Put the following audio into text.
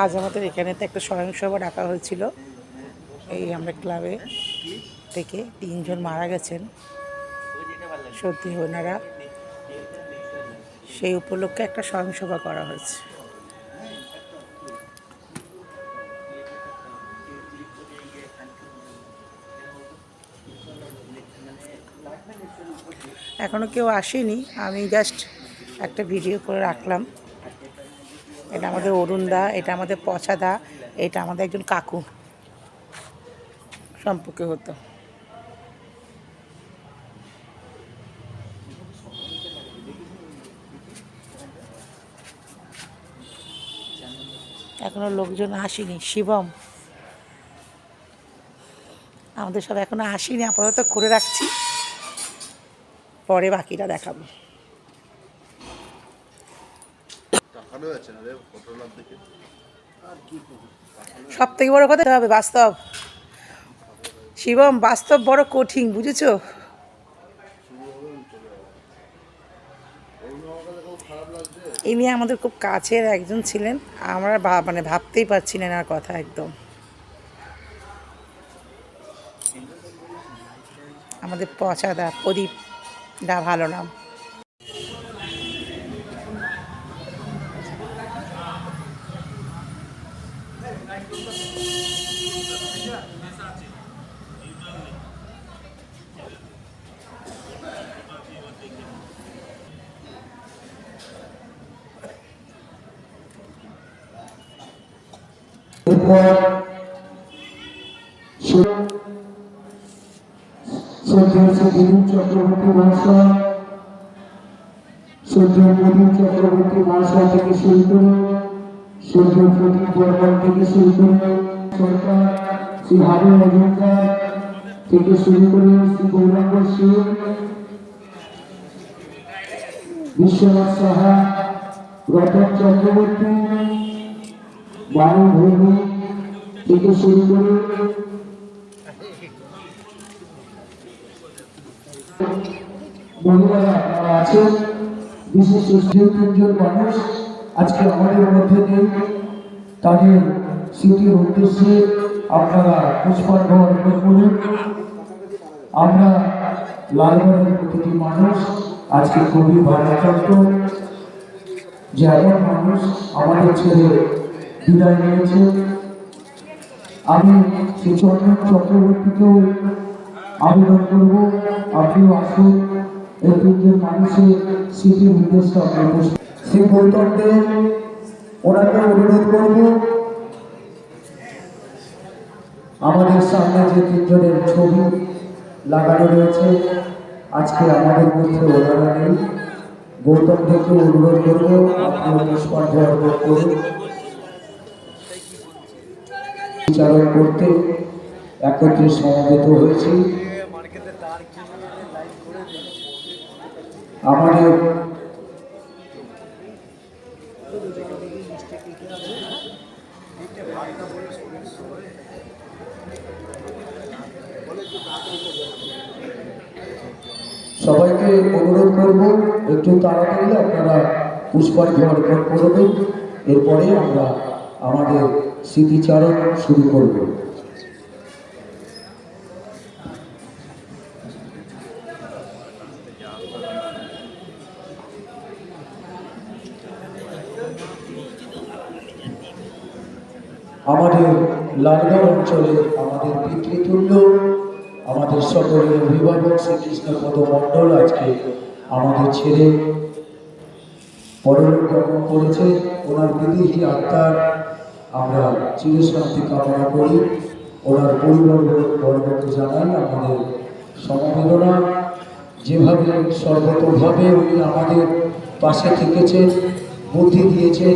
আজ আমাদের এখানে তো একটা স্বয়ংসভা ডাকা হয়েছিল। এই আমরা ক্লাবে থেকে তিনজন মারা গেছেন। সত্যি ওনারা সেই উপলক্ষে একটা স্বয়ংসভা করা হয়েছে। এখনও কেউ আসেনি, আমি জাস্ট একটা ভিডিও করে রাখলাম। এটা আমাদের অরুণ দা এটা আমাদের পচা দা এটা আমাদের একজন কাকু। সম্পর্কে হতো। এখনও লোকজন আসেনি শিবম। আমাদের সব এখনও আসেনি আপাতত করে রাখছি। পরে বাকিটা দেখাবো। রে দেখে সব থেকে বড় কথা হবে বাস্তব। শিবম বাস্তব বড় কঠিন বুঝেছ? ইনি আমাদের খুব কাছের একজন ছিলেন। আমরা ভা- মানে ভাবতেই পারছি না এনার কথা একদম। আমাদের পচাদা প্রদীপ দা ভালো নাম। এরপর শ্রদ্ধেয় শ্রী দিলীপ চক্রবর্তী মহাশয় শ্রদ্ধেয় প্রদীপ চক্রবর্তী মহাশয় থেকে শুরু করে শ্রদ্ধেয় প্রদীপ বর্মন থেকে শুরু করে সরকার শ্রী হাবু মজুমদার থেকে শুরু করে শ্রী গৌরাঙ্গ সিং বিশ্বনাথ সাহা, রতন চক্রবর্তী বারো ভূমি থেকে শুরু করে মহিলারা যারা আছেন, বিশেষ তিনজন মানুষ, আজকে আমাদের মধ্যে নেই, তাদের স্মৃতির উদ্দেশ্যে আপনারা পুষ্পার্ঘ অর্পণ করুন। আমরা লালবাড়ির প্রতিটি মানুষ, আজকে খুবই ভারাক্রান্ত। যে এমন মানুষ আমাদের ছেড়ে বিদায় নিয়েছে। আমি শ্রী চন্দন চক্রবর্তীকেও আবেদন করব, আপনিও আসুন। এই তিনজন মানুষের স্মৃতির উদ্দেশ্যে আপনার শ্রী গৌতম দেব ওনাকে অনুরোধ করব আমাদের সামনে যে তিনজনের ছবি লাগানো রয়েছে, আজকে আমাদের মধ্যে ওনারা নেই। গৌতম থেকে অনুরোধ করব, আপনিও পুষ্পার্ঘ অর্পণ করুন। বিচারণ করতে একত্রে সমবেত হয়েছি। আমাদের সবাইকে অনুরোধ করব, একটু তাড়াতাড়ি আপনারা পুষ্পার্ঘ অর্পণ করবেন। এরপরে আমরা আমাদের স্মৃতিচারণ শুরু করব। আমাদের লালগড় অঞ্চলে আমাদের পিতৃতুল্য আমাদের সকলের অভিভাবক শ্রীকৃষ্ণপদ মণ্ডল আজকে আমাদের ছেড়ে পরলোক গমন করেছে। ওনার বিদেহী আত্মার আমরা চিরশান্তি কামনা করি। ওনার পরিবার বর্গকে জানাই আমাদের সমবেদনা। যেভাবে সর্বতভাবে উনি আমাদের পাশে থেকেছেন, বুদ্ধি দিয়েছেন